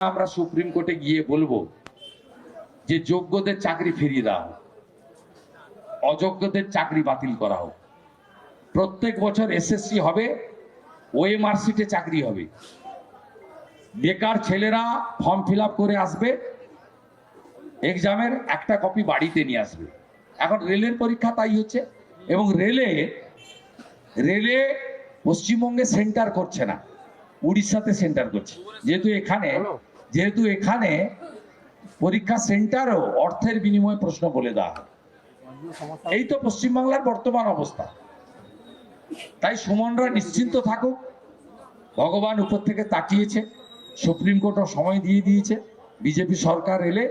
আমরা সুপ্রিম কোর্টে গিয়ে বলব যে যোগ্যদের চাকরি ফিরিয়ে হোক অযোগ্যদের চাকরি বাতিল করা হোক। প্রত্যেক বছর এসএসসি হবে, ওএমআর চাকরি হবে। বেকার ছেলেরা ফর্ম ফিল করে আসবে, এক্সামের একটা কপি বাড়িতে নিয়ে আসবে। এখন রেলের পরীক্ষা তাই হচ্ছে এবং রেলে রেলে পশ্চিমবঙ্গে সেন্টার করছে না, উড়িষ্যাতে সেন্টার করছে। যেহেতু এখানে যেহেতু এখানে পরীক্ষা সেন্টারও অর্থের বিনিময়ে প্রশ্ন বলে দেওয়া হয়। এই তো পশ্চিমবাংলার বর্তমান অবস্থা। তাই সুমনরা নিশ্চিন্ত থাকুক ভগবান উপর থেকে তাকিয়েছে সুপ্রিম কোর্টও সময় দিয়ে দিয়েছে বিজেপি সরকার এলে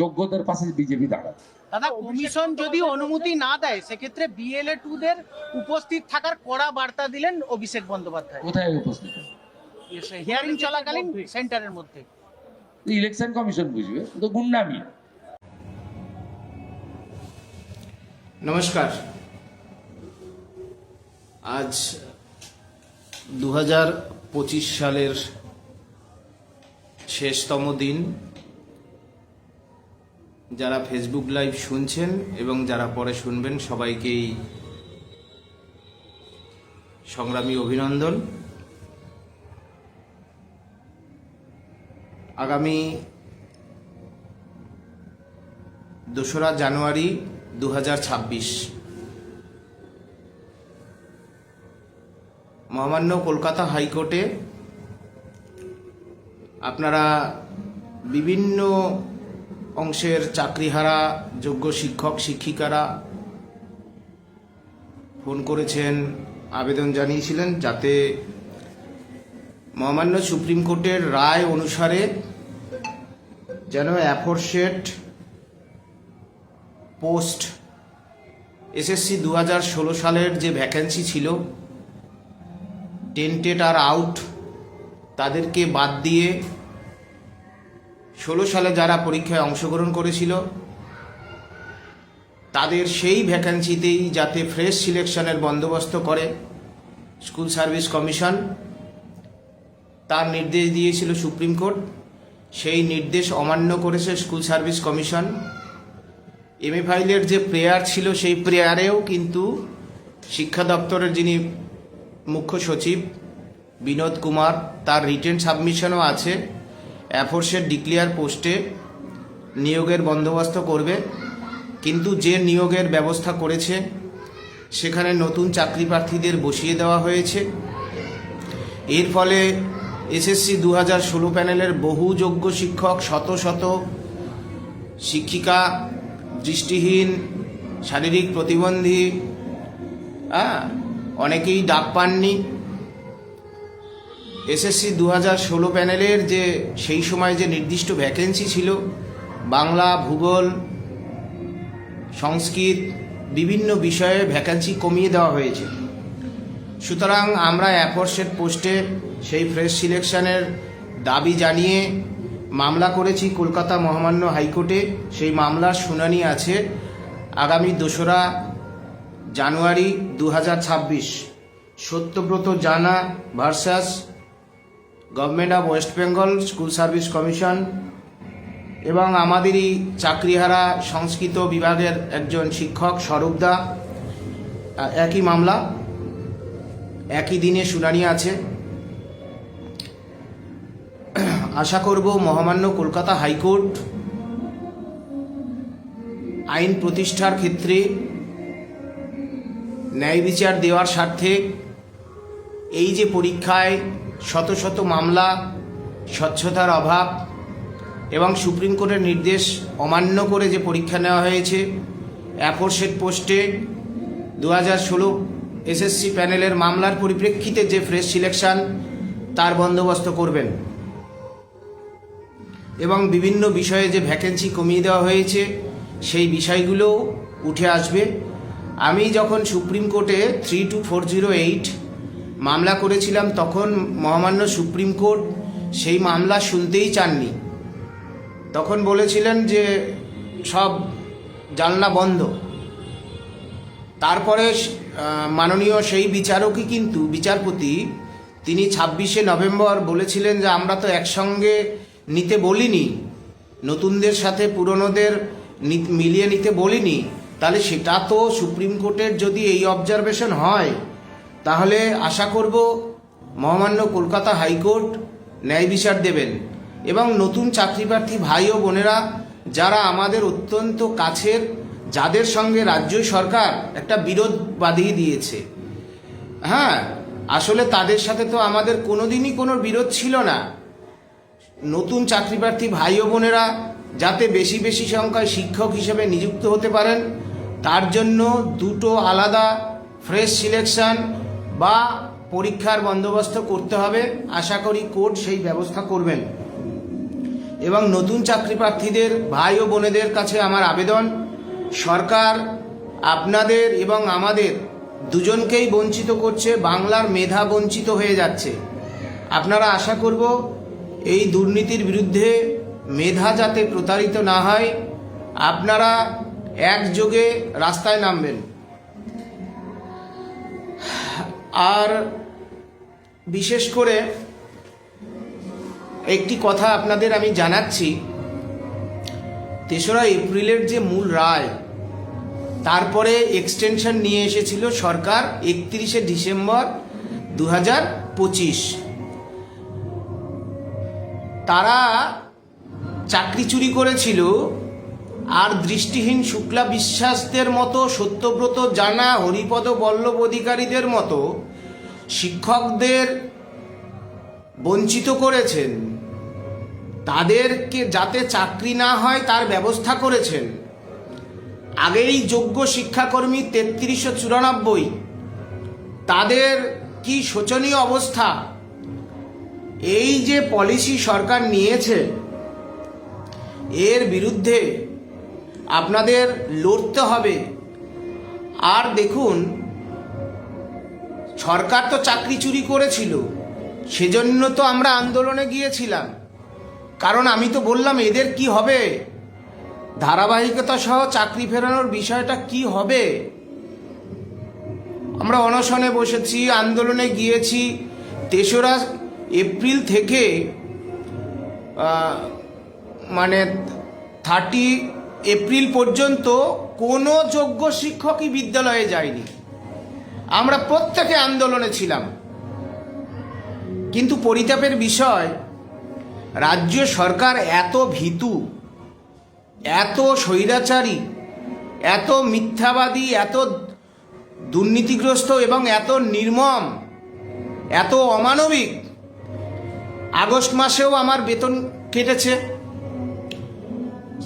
যোগ্যদের পাশে বিজেপি দাঁড়াবে। দাদা কমিশন যদি অনুমতি না দেয় সেক্ষেত্রে বিএলএ টু দের উপস্থিত থাকার কড়া বার্তা দিলেন অভিষেক বন্দ্যোপাধ্যায়। কোথায় উপস্থিত? হিয়ারিং চলাকালীন সেন্টারের মধ্যে। ইলেকশন কমিশন বুঝবে তো গুন্ডামি। নমস্কার। আজ দু হাজার পঁচিশ সালের শেষতম দিন। যারা ফেসবুক লাইভ শুনছেন এবং যারা পরে শুনবেন, সবাইকেই সংগ্রামী অভিনন্দন। আগামী দোসরা জানুয়ারি দু হাজার ছাব্বিশ। মহামান্য কলকাতা হাইকোর্টে আপনারা বিভিন্ন অংশের চাকরিহারা, যোগ্য শিক্ষক, শিক্ষিকারা ফোন করেছেন, আবেদন জানিয়েছিলেন যাতে মহামান্য সুপ্রিম কোর্টের রায় অনুসারে যেন অ্যাফোরশেট পোস্ট এসএসসি দু হাজার ষোলো সালের যে ভ্যাকেন্সি ছিল, টেন্টেড আর আউট, তাদেরকে বাদ দিয়ে ষোলো সালে যারা পরীক্ষায় অংশগ্রহণ করেছিল, তাদের সেই ভ্যাকেন্সিতেই যাতে ফ্রেশ সিলেকশনের বন্দোবস্ত করে স্কুল সার্ভিস কমিশন তার নির্দেশ দিয়েছিল সুপ্রিম কোর্ট। সেই নির্দেশ অমান্য করেছে স্কুল সার্ভিস কমিশন। এমএ ফাইলের যে প্রেয়ার ছিল সেই প্রেয়ারেও কিন্তু শিক্ষা দপ্তরের যিনি মুখ্য সচিব বিনোদ কুমার, তার রিটেন সাবমিশনও আছে। অ্যাফোর্সের ডিক্লেয়ার পোস্টে নিয়োগের বন্দোবস্ত করবে। কিন্তু যে নিয়োগের ব্যবস্থা করেছে, সেখানে নতুন চাকরি প্রার্থীদের বসিয়ে দেওয়া হয়েছে। এর ফলে এসএসসি দু হাজার ষোলো প্যানেলের বহু যোগ্য শিক্ষক, শত শত শিক্ষিকা, দৃষ্টিহীন, শারীরিক প্রতিবন্ধী হ্যাঁ অনেকেই ডাক পাননি। এসএসসি দু হাজার ষোলো প্যানেলের যে সেই সময় যে নির্দিষ্ট ভ্যাকেন্সি ছিল, বাংলা, ভূগোল, সংস্কৃত, বিভিন্ন বিষয়ে ভ্যাকেন্সি কমিয়ে দেওয়া হয়েছে। সুতরাং আমরা অ্যাফোর্সের পোস্টে সেই ফ্রেশ সিলেকশনের দাবি জানিয়ে মামলা করেছি কলকাতা মহামান্য হাইকোর্টে। সেই মামলার শুনানি আছে আগামী দোসরা জানুয়ারি দু হাজার ছাব্বিশ। Satyabrata Jana versus government of West Bengal school service commission এবং আমাদেরই চাকরিহারা সংস্কৃত বিভাগের একজন শিক্ষক স্বরূপদা একই মামলা। একই দিনে শুনানি আছে। আশা করব মহামান্য কলকাতা হাইকোর্ট আইন প্রতিষ্ঠার ক্ষেত্রে ন্যায় বিচার দেওয়ার স্বার্থে এই যে পরীক্ষায় শত শত মামলা, স্বচ্ছতার অভাব এবং সুপ্রিম কোর্টের নির্দেশ অমান্য করে যে পরীক্ষা নেওয়া হয়েছে অ্যাফোরসেট পোস্টে দু হাজার ষোলো এসএসসি প্যানেলের মামলার পরিপ্রেক্ষিতে যে ফ্রেশ সিলেকশন, তার বন্দোবস্ত করবেন। এবং বিভিন্ন বিষয়ে যে ভ্যাকেন্সি কমিয়ে দেওয়া হয়েছে, সেই বিষয়গুলোও উঠে আসবে। আমি যখন সুপ্রিম কোর্টে three two four zero eight মামলা করেছিলাম, তখন মহামান্য সুপ্রিম কোর্ট সেই মামলা শুনতেই চাননি। তখন বলেছিলেন যে সব জানলা বন্ধ। তারপরে মাননীয় সেই বিচারকই কিন্তু, বিচারপতি, তিনি ছাব্বিশে নভেম্বর বলেছিলেন যে আমরা তো একসঙ্গে নিতে বলিনি, নতুনদের সাথে পুরনোদের মিলিয়ে নিতে বলিনি, তাহলে সেটা তো সুপ্রিম কোর্টের যদি এই অবজারভেশন হয়, তাহলে আশা করব মহামান্য কলকাতা হাইকোর্ট ন্যায় বিচার দেবেন। এবং নতুন চাকরিপ্রার্থী ভাই ও বোনেরা, যারা আমাদের অত্যন্ত কাছের যাদের সঙ্গে রাজ্য সরকার একটা বিরোধ বাঁধিয়ে দিয়েছে। হ্যাঁ আসলে তাদের সাথে তো আমাদের কোনোদিনই কোনো বিরোধ ছিল না। নতুন চাকরিপ্রার্থী ভাই ও বোনেরা যাতে বেশি বেশি সংখ্যায় শিক্ষক হিসেবে নিযুক্ত হতে পারেন, তার জন্য দুটো আলাদা ফ্রেশ সিলেকশন বা পরীক্ষার বন্দোবস্ত করতে হবে। আশা করি কোর্ট সেই ব্যবস্থা করবেন। এবং নতুন চাকরি প্রার্থীদের ভাই ও বোনেদের কাছে আমার আবেদন। সরকার আপনাদের এবং আমাদের দুজনকেই বঞ্চিত করছে, বাংলার মেধা বঞ্চিত হয়ে যাচ্ছে। আপনারা আশা করব এই দুর্নীতির বিরুদ্ধে মেধা যাতে প্রতারিত না হয়, আপনারা একযোগে রাস্তায় নামবেন। আর বিশেষ করে একটি কথা আপনাদের আমি জানাচ্ছি, তেসরা এপ্রিলের যে মূল রায় তারপরে এক্সটেনশন নিয়ে এসেছিল সরকার একত্রিশে ডিসেম্বর দু হাজার পঁচিশ। তারা চাকরি চুরি করেছিল আর দৃষ্টিহীন শুক্লা বিশ্বাসদের মতো সত্যব্রত জানা হরিপদ বল্লভ অধিকারীদের মতো শিক্ষকদের বঞ্চিত করেছেন। তাদেরকে যাতে চাকরি না হয় তার ব্যবস্থা করেছেন। আগেই যোগ্য শিক্ষাকর্মী তেত্রিশশো চুরানব্বই, তাদের কি শোচনীয় অবস্থা? এই যে পলিসি সরকার নিয়েছে, এর বিরুদ্ধে আপনাদের লড়তে হবে। আর দেখুন, সরকার তো চাকরি চুরি করেছিল, সেজন্য তো আমরা আন্দোলনে গিয়েছিলাম। কারণ আমি তো বললাম, এদের কি হবে? ধারাবাহিকতা সহ চাকরি ফেরানোর বিষয়টা কি হবে? আমরা অনশনে বসেছি, আন্দোলনে গিয়েছি। তেসরা এপ্রিল থেকে মানে থার্টি এপ্রিল পর্যন্ত কোনো যোগ্য শিক্ষকই বিদ্যালয়ে যায়নি। আমরা প্রত্যেকে আন্দোলনে ছিলাম। কিন্তু পরিতাপের বিষয়, রাজ্য সরকার এত ভীতু। এত স্বৈরাচারী, এত মিথ্যাবাদী, এত দুর্নীতিগ্রস্ত এবং এত নির্মম, এত অমানবিক। আগস্ট মাসেও আমার বেতন কেটেছে।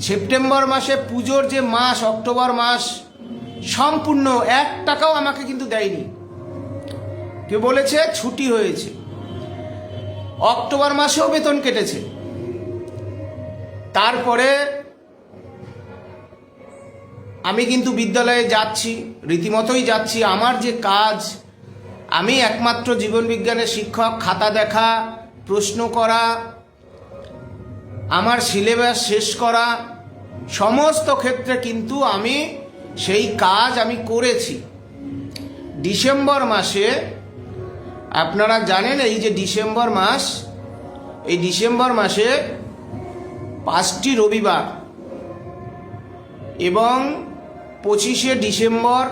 সেপ্টেম্বর মাসে পুজোর যে মাস, অক্টোবর মাস, সম্পূর্ণ এক টাকাও আমাকে কিন্তু দেয়নি। কেউ বলেছে ছুটি হয়েছে। অক্টোবর মাসেও বেতন কেটেছে। তারপরে আমি কিন্তু বিদ্যালয়ে যাচ্ছি, রীতিমতোই যাচ্ছি। আমার যে কাজ, আমি একমাত্র জীবন বিজ্ঞানের শিক্ষক, খাতা দেখা, প্রশ্ন করা, আমার সিলেবাস শেষ করা, সমস্ত ক্ষেত্রে কিন্তু আমি সেই কাজ আমি করেছি। ডিসেম্বর মাসে, আপনারা জানেন এই যে ডিসেম্বর মাস, এই ডিসেম্বর মাসে পাঁচটি রবিবার এবং পঁচিশে ডিসেম্বর,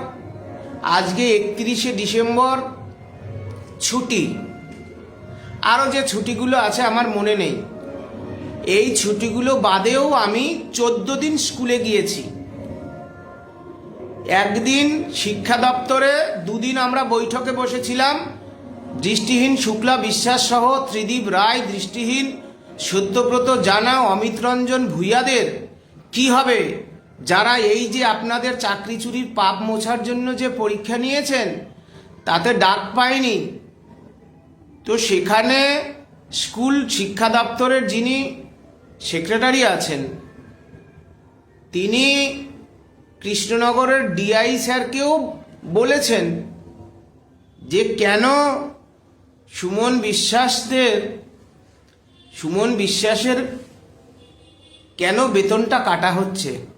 আজকে একত্রিশে ডিসেম্বর, ছুটি। আরও যে ছুটিগুলো আছে আমার মনে নেই। এই ছুটিগুলো বাদেও আমি চোদ্দ দিন স্কুলে গিয়েছি। একদিন শিক্ষা দপ্তরে দুদিন আমরা বৈঠকে বসেছিলাম। দৃষ্টিহীন শুক্লা বিশ্বাস সহ ত্রিদীপ রায়, দৃষ্টিহীন সত্যব্রত জানা, অমিত রঞ্জন ভূঁইয়াদের। কি হবে? যারা এই যে আপনাদের চাকরি চুরির পাপ মোছার জন্য যে পরীক্ষা নিয়েছেন, তাতে ডাক পায়নি। তো সেখানে স্কুল শিক্ষা দপ্তরের যিনি সেক্রেটারি আছেন, তিনি কৃষ্ণনগরের ডিআই স্যারকেও বলেছেন যে কেন সুমন বিশ্বাসদের, সুমন বিশ্বাসের কেন বেতনটা কাটা হচ্ছে?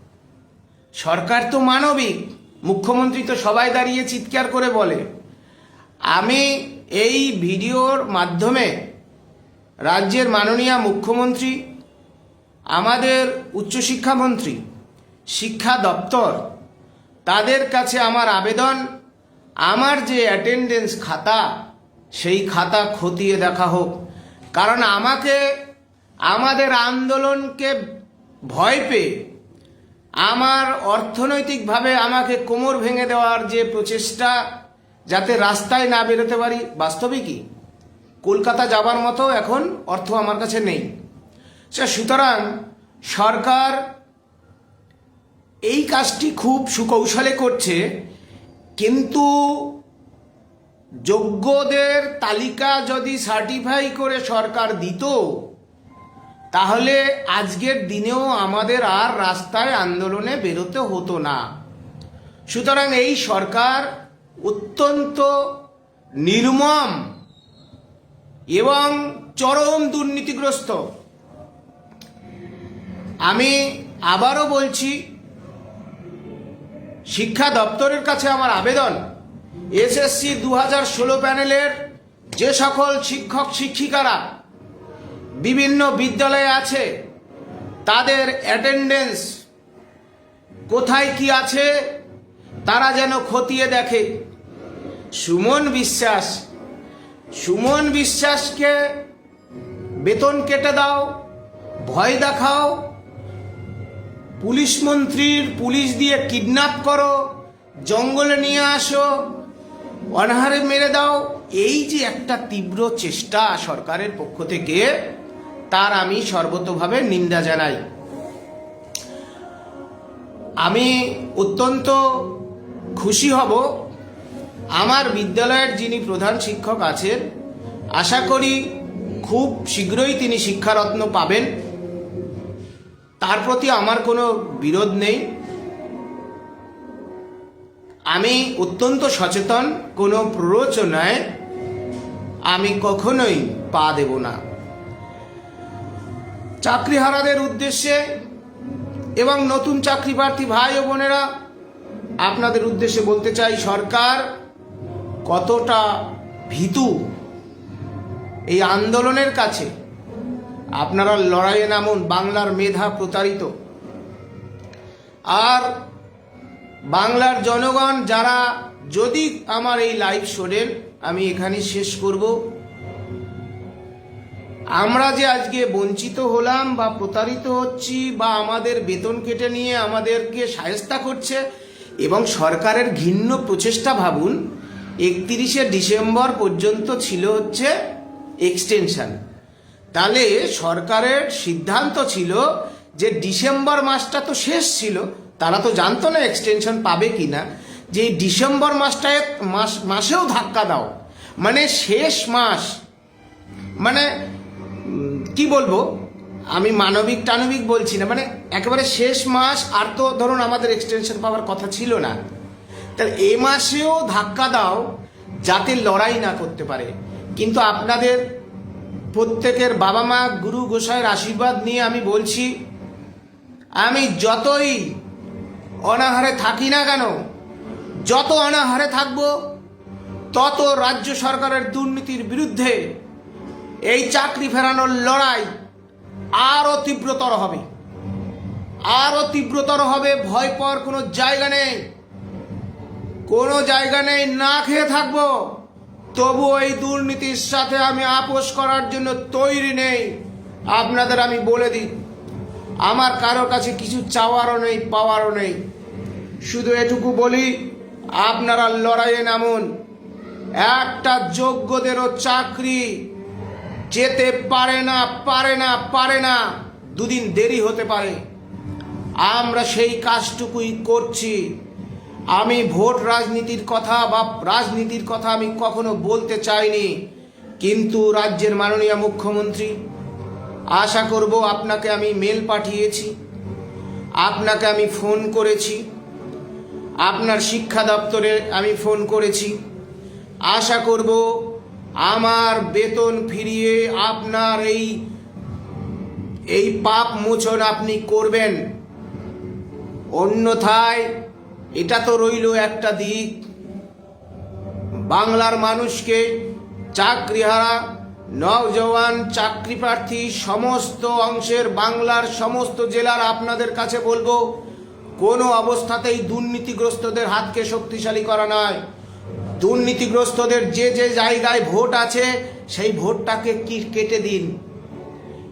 সরকার তো মানবিক, মুখ্যমন্ত্রী তো সবাই দাঁড়িয়ে চিৎকার করে বলে। আমি এই ভিডিওর মাধ্যমে রাজ্যের মাননীয় মুখ্যমন্ত্রী, আমাদের উচ্চশিক্ষামন্ত্রী শিক্ষা দপ্তর, তাদের কাছে আমার আবেদন, আমার যে অ্যাটেন্ডেন্স খাতা, সেই খাতা খতিয়ে দেখা হোক। কারণ আমাকে, আমাদের আন্দোলনকে ভয় পেয়ে আমার অর্থনৈতিকভাবে আমাকে কোমর ভেঙে দেওয়ার যে প্রচেষ্টা, যাতে রাস্তায় না বেরোতে পারি বাস্তবিকই কলকাতা যাবার মতো এখন অর্থ আমার কাছে নেই। সে সুতরাং সরকার এই কাজটি খুব সুকৌশলে করছে, কিন্তু যোগ্যদের তালিকা যদি সার্টিফাই করে সরকার দিত তাহলে আজকের দিনেও আমাদের আর রাস্তায় আন্দোলনে বেরোতে হতো না। সুতরাং এই সরকার অত্যন্ত নির্মম এবং চরম দুর্নীতিগ্রস্ত। আমি আবারও বলছি, শিক্ষা দপ্তরের কাছে আমার আবেদন, এসএসসি দু হাজার ষোলো প্যানেলের যে সকল শিক্ষক শিক্ষিকারা বিভিন্ন বিদ্যালয়ে আছে। তাদের অ্যাটেন্ডেন্স কোথায় কি আছে, তারা যেন খতিয়ে দেখে। সুমন বিশ্বাস, সুমন বিশ্বাসকে বেতন কেটে দাও, ভয় দেখাও, পুলিশ মন্ত্রীর পুলিশ দিয়ে কিডন্যাপ করো, জঙ্গলে নিয়ে আসো, অনাহারে মেরে দাও, এই যে একটা তীব্র চেষ্টা সরকারের পক্ষ থেকে তার আমি সর্বতভাবে নিন্দা জানাই। আমি অত্যন্ত খুশি হব। আমার বিদ্যালয়ের যিনি প্রধান শিক্ষক আছেন, আশা করি খুব শীঘ্রই তিনি শিক্ষারত্ন পাবেন। তার প্রতি আমার কোনো বিরোধ নেই। আমি অত্যন্ত সচেতন, কোনো প্ররোচনায় আমি কখনোই পা দেব না। চাকরিহারাদের উদ্দেশ্যে এবং নতুন চাকরি প্রার্থী ভাই ও বোনেরা, আপনাদের উদ্দেশ্যে বলতে চাই, সরকার কতটা ভীতু এই আন্দোলনের কাছে। আপনারা লড়াইয়ে নামুন, বাংলার মেধা প্রতারিত। আর বাংলার জনগণ যারা যদি আমার এই লাইভ শোনেন, আমি এখানে শেষ করব। আমরা যে আজকে বঞ্চিত হলাম বা প্রতারিত হচ্ছি বা আমাদের বেতন কেটে নিয়ে আমাদেরকে সায়স্তা করছে এবং সরকারের ঘিন্ন প্রচেষ্টা ভাবুন, একত্রিশে ডিসেম্বর পর্যন্ত ছিল হচ্ছে এক্সটেনশন তাহলে সরকারের সিদ্ধান্ত ছিল যে ডিসেম্বর মাসটা তো শেষ ছিল, তারা তো জানতো না এক্সটেনশন পাবে কি না যে ডিসেম্বর মাসটায় মাস, মাসেও ধাক্কা দাও। মানে শেষ মাস। মানে কি বলব? আমি মানবিক, টানবিক বলছি না মানে একেবারে শেষ মাস আর তো ধরুন আমাদের এক্সটেনশন পাওয়ার কথা ছিল না। তাহলে এ মাসেও ধাক্কা দাও যাতে লড়াই না করতে পারে। কিন্তু আপনাদের প্রত্যেকের বাবা মা, গুরু গোসাইয়ের আশীর্বাদ নিয়ে আমি বলছি, আমি যতই অনাহারে থাকি না কেন, যত অনাহারে থাকব, তত রাজ্য সরকারের দুর্নীতির বিরুদ্ধে এই চাকরি ফেরানোর লড়াই আরও তীব্রতর হবে। আরও তীব্রতর হবে, ভয় পাওয়ার কোনো জায়গা নেই। কোনো জায়গা নেই, না খেয়ে থাকব। তবু এই দুর্নীতির সাথে আমি আপোষ করার জন্য তৈরি নেই। আপনাদের আমি বলে দিই, আমার কারও কাছে কিছু চাওয়ারও নেই, পাওয়ারও নেই। শুধু এটুকু বলি, আপনারা লড়াইয়ে নামুন। একটা যোগ্যদেরও চাকরি যেতে পারে না পারে না পারে না। দুদিন দেরি হতে পারে। আমরা সেই কাজটুকুই করছি। আমি ভোট রাজনীতির কথা বা রাজনীতির কথা আমি কখনো বলতে চাইনি। কিন্তু রাজ্যের মাননীয় মুখ্যমন্ত্রী, আশা করব আপনাকে আমি মেল পাঠিয়েছি। আপনাকে আমি ফোন করেছি। আপনার শিক্ষা দপ্তরে আমি ফোন করেছি। আশা করব আমার বেতন ফিরিয়ে আপনার এই এই পাপ মোচন আপনি করবেন। অন্যথায় এটা তো রইল একটা দিক। বাংলার মানুষকে চাকরিহারা নওজওয়ান চাকরি প্রার্থী সমস্ত অংশের বাংলার সমস্ত জেলার আপনাদের কাছে বলব, কোনো অবস্থাতেই দুর্নীতিগ্রস্তদের হাতকে শক্তিশালী করা নয়। দুর্নীতিগ্রস্তদের যে যে জায়গায় ভোট আছে, সেই ভোটটাকে কি কেটে দিন?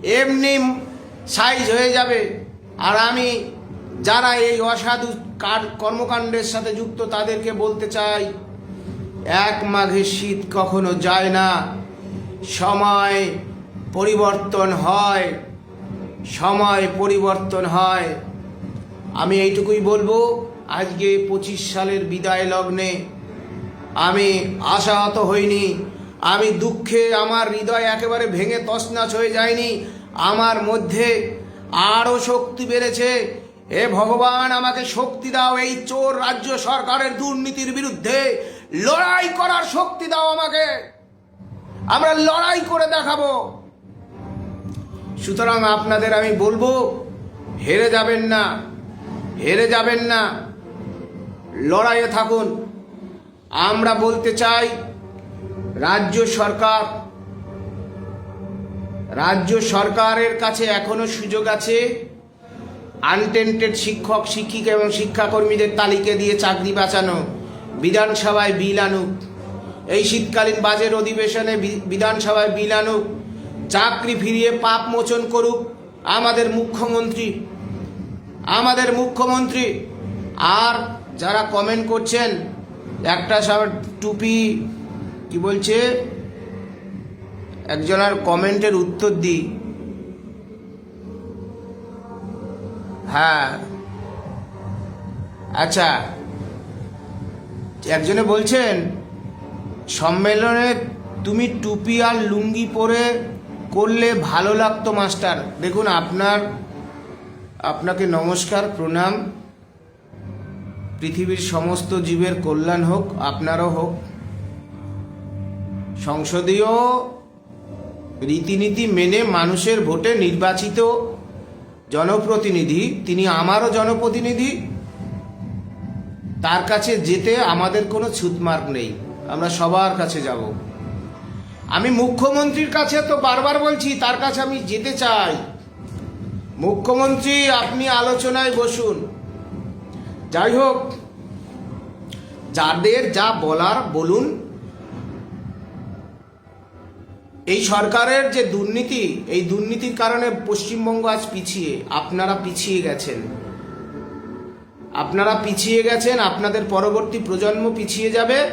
এমনি সাইজ হয়ে যাবে। আর আমি যারা এই অসাধু কার- কর্মকাণ্ডের সাথে যুক্ত, তাদেরকে বলতে চাই, এক মাঘে শীত কখনো যায় না। সময় পরিবর্তন হয়। সময় পরিবর্তন হয়। আমি এইটুকুই বলব, আজকে পঁচিশ সালের বিদায় লগ্নে আমি আশাহত হইনি। আমি দুঃখে আমার হৃদয় একেবারে ভেঙে তছনাছ হয়ে যায়নি। আমার মধ্যে আরও শক্তি বেড়েছে। এ ভগবান, আমাকে শক্তি দাও এই চোর রাজ্য সরকারের দুর্নীতির বিরুদ্ধে। লড়াই করার শক্তি দাও আমাকে। আমরা লড়াই করে দেখাবো। সুতরাং আপনাদের আমি বলব, হেরে যাবেন না, হেরে যাবেন না। লড়াইয়ে থাকুন। আমরা বলতে চাই, রাজ্য সরকার, রাজ্য সরকারের কাছে এখনও সুযোগ আছে আনটেন্টেড শিক্ষক, শিক্ষিকা এবং শিক্ষাকর্মীদের তালিকা দিয়ে চাকরি বাঁচানো, বিধানসভায় বিল আনুক। এই শীতকালীন বাজেট অধিবেশনে বিধানসভায় বিল আনুক। চাকরি ফিরিয়ে পাপ মোচন করুক আমাদের মুখ্যমন্ত্রী। আমাদের মুখ্যমন্ত্রী, আর যারা কমেন্ট করছেন একটা সব টুপি, কি বলছে, একজনের কমেন্টের উত্তর দিই। হ্যাঁ। আচ্ছা। একজনে বলছেন, সম্মেলনে তুমি টুপি আর লুঙ্গি পরে করলে ভালো লাগতো, মাস্টার। দেখুন, আপনার, আপনাকে নমস্কার, প্রণাম। পৃথিবীর সমস্ত জীবের কল্যাণ হোক, আপনারও হোক। সংসদীয় রীতিনীতি মেনে মানুষের ভোটে নির্বাচিত জনপ্রতিনিধি, তিনি আমারও জনপ্রতিনিধি, তার কাছে যেতে আমাদের কোনো ছুতমার্ক নেই। আমরা সবার কাছে যাব। আমি মুখ্যমন্ত্রীর কাছে তো বারবার বলছি, তার কাছে আমি যেতে চাই। মুখ্যমন্ত্রী, আপনি আলোচনায় বসুন। যাই হোক যাদের যা বলার বলুন। এই সরকারের যে দুর্নীতি, এই দুর্নীতির কারণে পশ্চিমবঙ্গ আজ পিছিয়ে। আপনারা পিছিয়ে গেছেন। আপনারা পিছিয়ে গেছেন, আপনাদের পরবর্তী প্রজন্ম পিছিয়ে যাবে।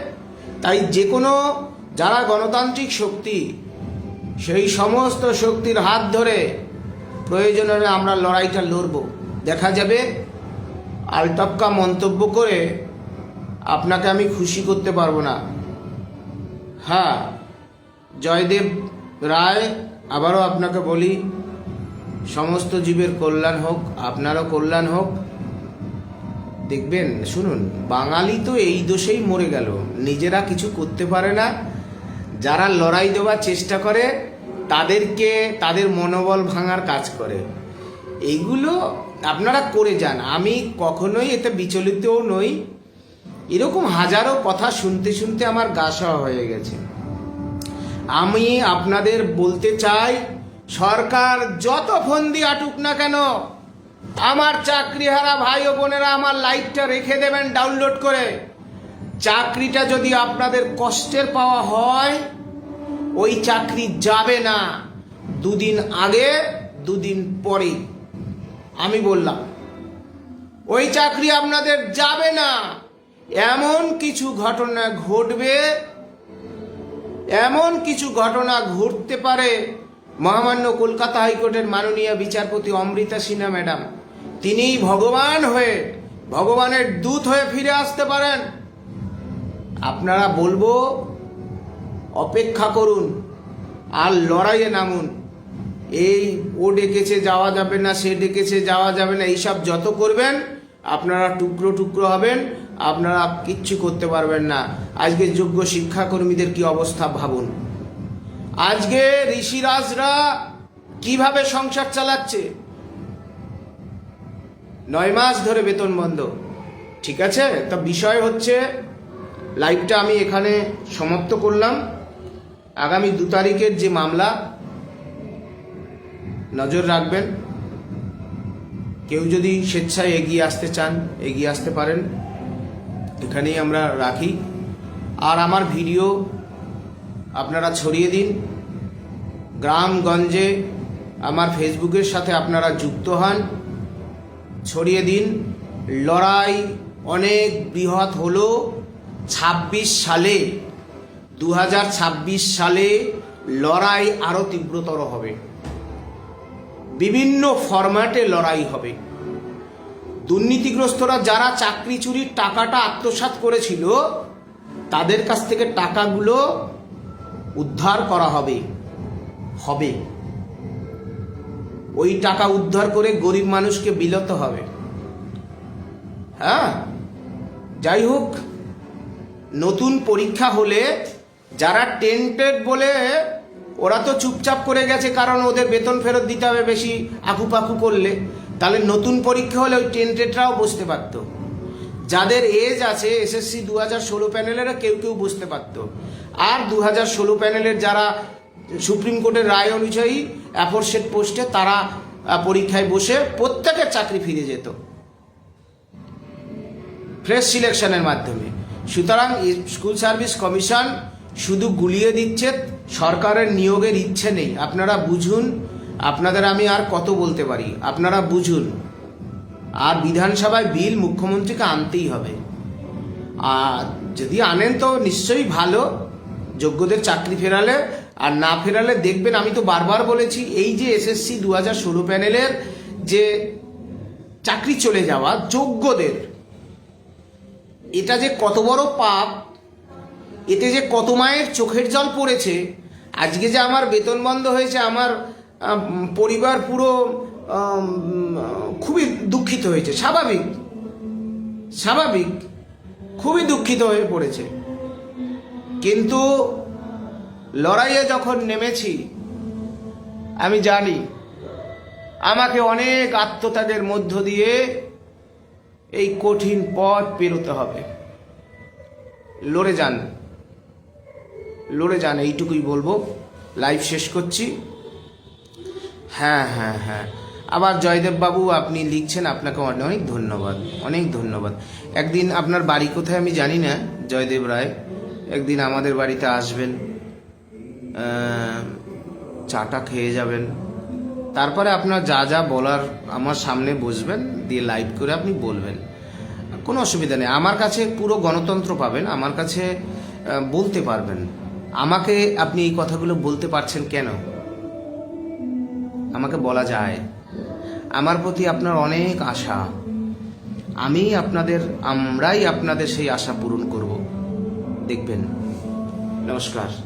তাই যে কোনো, যারা গণতান্ত্রিক শক্তি, সেই সমস্ত শক্তির হাত ধরে প্রয়োজন হলে আমরা লড়াইটা লড়ব। দেখা যাবে আলটপকা মন্তব্য করে আপনাকে আমি খুশি করতে পারব না। হ্যাঁ জয়দেব রায়, আবারও আপনাকে বলি, সমস্ত জীবের কল্যাণ হোক, আপনারও কল্যাণ হোক। দেখবেন, শুনুন, বাঙালি তো এই দোষেই মরে গেল। নিজেরা কিছু করতে পারে না। যারা লড়াই দেওয়ার চেষ্টা করে, তাদেরকে, তাদের মনোবল ভাঙার কাজ করে। এইগুলো আপনারা করে যান। আমি কখনোই এতে বিচলিতও নই। এরকম হাজারো কথা শুনতে শুনতে আমার গা সওয়া হয়ে গেছে। আমি আপনাদের বলতে চাই, সরকার যত ফন্দি আটুক না কেন, আমার চাকরিহারা ভাই ও বোনেরা আমার লাইটটা রেখে দেবেন ডাউনলোড করে। চাকরিটা যদি আপনাদের কষ্টের পাওয়া হয়, ওই চাকরি যাবে না। দুদিন আগে, দুদিন পরে। আমি বললাম, ওই চাকরি আপনাদের যাবে না। এমন কিছু ঘটনা ঘটবে, এমন কিছু ঘটনা ঘটতে পারে। মহামান্য কলকাতা হাইকোর্টের মাননীয় বিচারপতি অমৃতা সিনহা, ম্যাডাম তিনি ভগবান হয়ে, ভগবানের দূত হয়ে ফিরে আসতে পারেন। আপনারা বলব, অপেক্ষা করুন আর লড়াইয়ে নামুন। এই ও ডেকেছে, যাওয়া যাবে না, সে ডেকেছে, যাওয়া যাবে না, এইসব যত করবেন, আপনারা টুকরো টুকরো হবেন, আপনারা কিচ্ছু করতে পারবেন না। আজকে যোগ্য শিক্ষাকর্মীদের কি অবস্থা ভাবুন। আজকে ঋষিরাজরা কীভাবে সংসার চালাচ্ছে? নয় মাস ধরে বেতন বন্ধ। ঠিক আছে? তা বিষয় হচ্ছে লাইভটা আমি এখানে সমাপ্ত করলাম। আগামী দু তারিখের যে মামলা নজর রাখবেন। কেউ যদি স্বেচ্ছায় এগিয়ে আসতে চান, এগিয়ে আসতে পারেন। এখানেই আমরা রাখি। আর আমার ভিডিও আপনারা ছড়িয়ে দিন। গ্রামগঞ্জে আমার ফেসবুকের সাথে আপনারা যুক্ত হন। ছড়িয়ে দিন। লড়াই অনেক বৃহৎ হলো। ২৬ সালে দু হাজার ছাব্বিশ সালে লড়াই আরও তীব্রতর হবে। বিভিন্ন ফরম্যাটে লড়াই হবে। দুর্নীতিগ্রস্তরা যারা চাকরি, চুরির টাকাটা আত্মসাৎ করেছিল, তাদের কাছ থেকে টাকাগুলো উদ্ধার করা হবে। হবে। ওই টাকা উদ্ধার করে গরিব মানুষকে বিলত হবে। হ্যাঁ? যাই হোক, নতুন পরীক্ষা হলে যারা টেন্টেড বলে ওরা তো চুপচাপ করে গেছে, কারণ ওদের বেতন ফেরত দিতে হবে বেশি আকুপাকু করলে। তাহলে নতুন পরীক্ষা হলে ওই টেন্টেডরাও বসতে পারতো। যাদের এজ আছে এসএসসি দু হাজার ষোলো প্যানেলেরা কেউ কেউ বসতে পারতো। আর দু হাজার ষোলো প্যানেলের যারা সুপ্রিম কোর্টের রায় অনুযায়ী অ্যাফোরসেট পোস্টে তারা পরীক্ষায় বসে প্রত্যেকের চাকরি ফিরে যেত। ফ্রেশ সিলেকশনের মাধ্যমে। সুতরাং স্কুল সার্ভিস কমিশন শুধু গুলিয়ে দিচ্ছে, সরকারের নিয়োগের ইচ্ছে নেই। আপনারা বুঝুন, আপনাদের আমি আর কত বলতে পারি। আপনারা বুঝুন, আর বিধানসভায় বিল মুখ্যমন্ত্রীকে আনতেই হবে। আর যদি আনেন তো নিশ্চয়ই ভালো, যোগ্যদের চাকরি ফেরালে, আর না ফেরালে দেখবেন আমি তো বারবার বলেছি, এই যে এসএসসি দু হাজার ষোলো প্যানেলের যে চাকরি চলে যাওয়া যোগ্যদের, এটা যে কত বড় পাপ এতে যে কত মায়ের চোখের জল পড়েছে, আজকে যে আমার বেতন বন্ধ হয়েছে, আমার পরিবার পুরো খুবই দুঃখিত হয়েছে, স্বাভাবিক স্বাভাবিক, খুবই দুঃখিত হয়ে পড়েছে। কিন্তু লড়াইয়ে যখন নেমেছি, আমি জানি আমাকে অনেক আত্মত্যাগের মধ্য দিয়ে এই কঠিন পথ পেরোতে হবে। লড়ে যান। লড়ে যান, এইটুকুই বলব। লাইভ শেষ করছি। হ্যাঁ হ্যাঁ হ্যাঁ। আবার জয়দেব বাবু আপনি লিখছেন, আপনাকে অনেক ধন্যবাদ অনেক ধন্যবাদ। একদিন আপনার বাড়ি কোথায় আমি জানি না, জয়দেব রায়। একদিন আমাদের বাড়িতে আসবেন চাটা খেয়ে যাবেন। তারপরে আপনার যা যা বলার আমার সামনে বসবেন, দিয়ে লাইভ করে আপনি বলবেন। কোনো অসুবিধা নেই। আমার কাছে পুরো গণতন্ত্র পাবেন, আমার কাছে বলতে পারবেন। আমাকে আপনি এই কথাগুলো বলতে পারছেন কেন? আমাকে বলা যায়, আমার প্রতি আপনার অনেক আশা। আমি আপনাদের, আমরাই আপনাদের সেই আশা পূরণ করব। দেখবেন। নমস্কার।